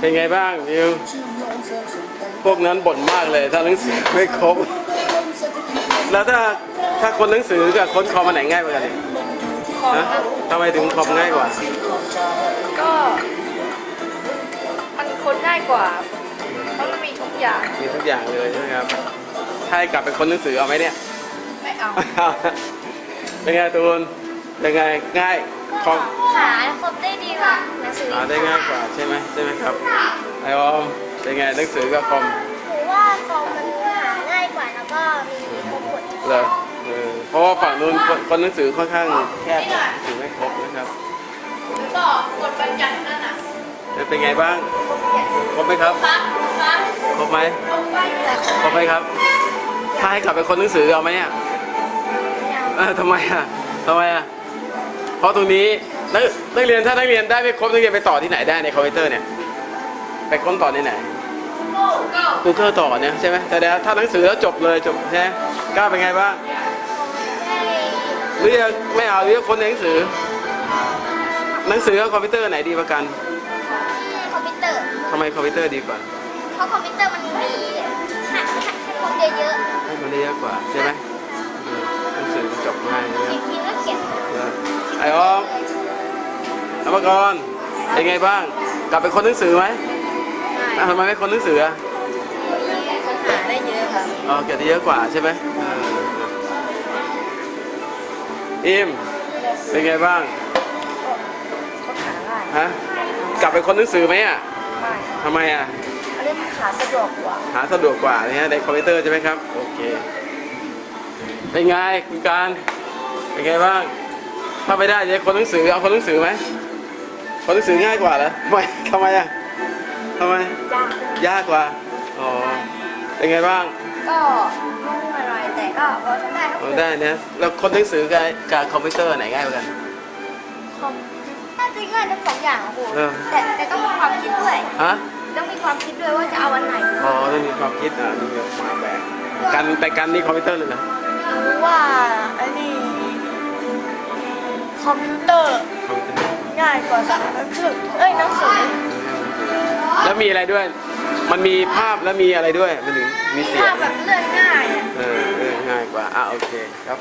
เป็นไงบ้างนิวพวกนั้นบ่นมากเลยถ้าหนังสือไม่ครบ แล้วถ้าถ้าคนหนังสือกับคนคอมมันไหนง่ายกว่ากันเนี่ยคอมนะครับทำไมถึงคอมง่ายกว่า ก็ มันคนง่ายกว่าเพราะมันมีทุกอย่าง มีทุกอย่างเลยใช่ไหมครับถ้าให้กลับเป็นคนหนังสือเอาไหมเนี่ย ไม่เอา เป็นไงตูน เป็นไงง่ายคอมหาครบได้ดีกว่าหนังสือหาได้ง่ายกว่าใช่ไหมใช่ไหมครับไอออมเป็นไงหนังสือกับคอมหรือว่าคอมมันหาง่ายกว่าแล้วก็มีครบหมดเลยเออเพราะว่าฝั่งนู้นคนคนหนังสือค่อนข้างแคบถือไม่ครบนะครับแล้วก็กดบัญญัตินั่นน่ะแล้วเป็นไงบ้างครบไหมครับครับครับครบไหมลงไปเลยครบไหมครับ ถ้าให้กลับเป็นคนหนังสือเอาไหมเนี่ยไม่เอาเออทำไมอะทำไมอะ เพราะตรงนี้นักนักเรียนถ้านักเรียนได้ไม่ครบนักเรียนไปต่อที่ไหนได้ในคอมพิวเตอร์เนี่ย ไปค้นต่อที่ไหนโก้ก็ Google ต่อเนี่ยใช่ไหมแต่เดี๋ยวถ้าหนังสือแล้วจบเลยจบใช่ไหมกล้าเป็นไงบ้างได้หรือยังไม่เอาหรือคนในหนังสือ หนังสือกับคอมพิวเตอร์ไหนดีกว่ากันคอมพิวเตอร์ทำไมคอมพิวเตอร์ดีกว่าเพราะคอมพิวเตอร์มันมีให้ให้ให้คนเยอะให้มันได้เยอะกว่าใช่ไหมเออหนังสือจบง่ายนะๆคเขีรัยบนทีก็เขียนเออไอออมอมกรเป็นไงบ้าง กลับเป็นคนหนังสือไหมอะทำไมไม่คนหนังสืออะหาได้เยอะครับอ๋อเก็บได้เยอะกว่าใช่ไหมเอออิมเป็นไงบ้างก็หาง่ายฮะกลับเป็นคนหนังสือไหมอะไม่ทำไมอะอันนี้มันหาสะดวกกว่าหาสะดวกกว่าเนี่ยในคอมพิวเตอร์ใช่ไหมครับ โอเค เป็นไงคุณการ เป็นไงบ้าง ถ้าไม่ได้จะคนหนังสือเอาคนหนังสือไหมคนหนังสือง่ายกว่าเหรอไม่ทำไมอะทำไม ยากยากกว่า อ๋อ เป็นไงบ้างก็ไม่รู้อะไรแต่ก็พอทำได้ครับอ๋อได้เนี่ยแล้วคนหนังสือกับกับคอมพิวเตอร์ไหนง่ายกว่ากัน คอมน่าจะง่ายทั้งสองอย่างอะครูเออ แต่แต่ต้องมีความคิดด้วย ฮะ ต้องมีความคิดด้วยว่าจะเอาอันไหนอ๋อต้องมีความคิดอะมีมาแบบกันแต่กันนี่คอมพิวเตอร์เลยเหรอหรือว่าอันนี้ คอมพิวเตอร์คอมพิวเตอร์ง่ายกว่าสั่งหนังสือเอ้ยหนังสือแล้วมีอะไรด้วย มันมีภาพแล้วมีอะไรด้วย มันถึงมีเสียภางพแบบเลื่อนง่ายอะ เออเออง่ายกว่า อะโอเคครับ